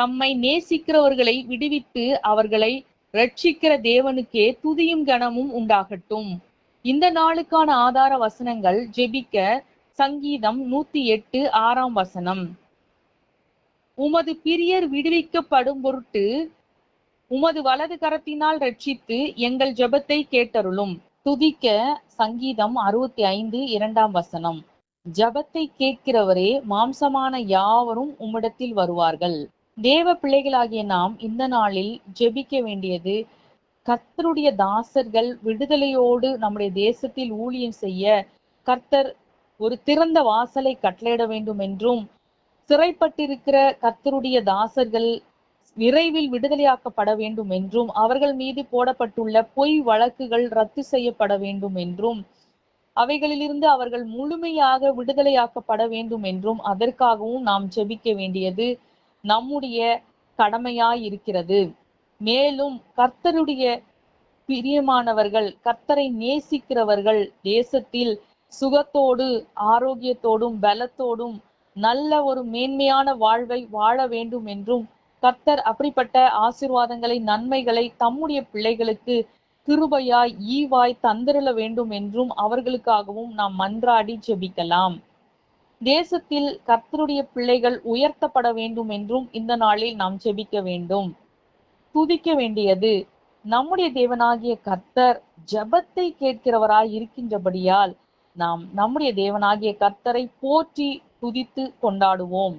தம்மை நேசிக்கிறவர்களை விடுவித்து அவர்களை ரட்சிக்கிற தேவனுக்கே துதியும் கனமும் உண்டாகட்டும். இந்த நாளுக்கான ஆதார வசனங்கள் ஜெபிக்க சங்கீதம் நூத்தி எட்டு ஆறாம் வசனம். உமது பிரியர் விடுவிக்கப்படும் பொருட்டு உமது வலது கரத்தினால் ரட்சித்து எங்கள் ஜெபத்தை கேட்டருளும். துதிக்க சங்கீதம் அறுபத்தி ஐந்து இரண்டாம் வசனம். ஜபத்தை கேட்கிறவரே மாம்சமான யாவரும் உம்மிடத்தில் வருவார்கள். தேவ பிள்ளைகளாகிய நாம் இந்த நாளில் ஜெபிக்க வேண்டியது கர்த்தருடைய தாசர்கள் விடுதலையோடு நம்முடைய தேசத்தில் ஊழியம் செய்ய கர்த்தர் ஒரு திறந்த வாசலை கட்டளையிட வேண்டும் என்றும் சிறைப்பட்டிருக்கிற கர்த்தருடைய தாசர்கள் விரைவில் விடுதலையாக்கப்பட வேண்டும் என்றும் அவர்கள் மீது போடப்பட்டுள்ள பொய் வழக்குகள் ரத்து செய்யப்பட வேண்டும் என்றும் அவைகளிலிருந்து அவர்கள் முழுமையாக விடுதலையாக்கப்பட வேண்டும் என்றும் அதற்காகவும் நாம் ஜெபிக்க வேண்டியது நம்முடைய கடமையாயிருக்கிறது. மேலும் கர்த்தருடைய பிரியமானவர்கள் கர்த்தரை நேசிக்கிறவர்கள் தேசத்தில் சுகத்தோடு ஆரோக்கியத்தோடும் பலத்தோடும் நல்ல ஒரு மேன்மையான வாழ்வை வாழ வேண்டும் என்றும் கர்த்தர் அப்படிப்பட்ட ஆசிர்வாதங்களை நன்மைகளை தம்முடைய பிள்ளைகளுக்கு கிருபையாய் ஈவாய் தந்திரல வேண்டும் என்றும் அவர்களுக்காகவும் நாம் மன்றாடி ஜெபிக்கலாம். தேசத்தில் கர்த்தருடைய பிள்ளைகள் உயர்த்தப்பட வேண்டும் என்றும் இந்த நாளில் நாம் செபிக்க வேண்டும். துதிக்க வேண்டியது நம்முடைய தேவனாகிய கர்த்தர் ஜெபத்தை கேட்கிறவராய் இருக்கின்றபடியால் நாம் நம்முடைய தேவனாகிய கர்த்தரை போற்றி துதித்து கொண்டாடுவோம்.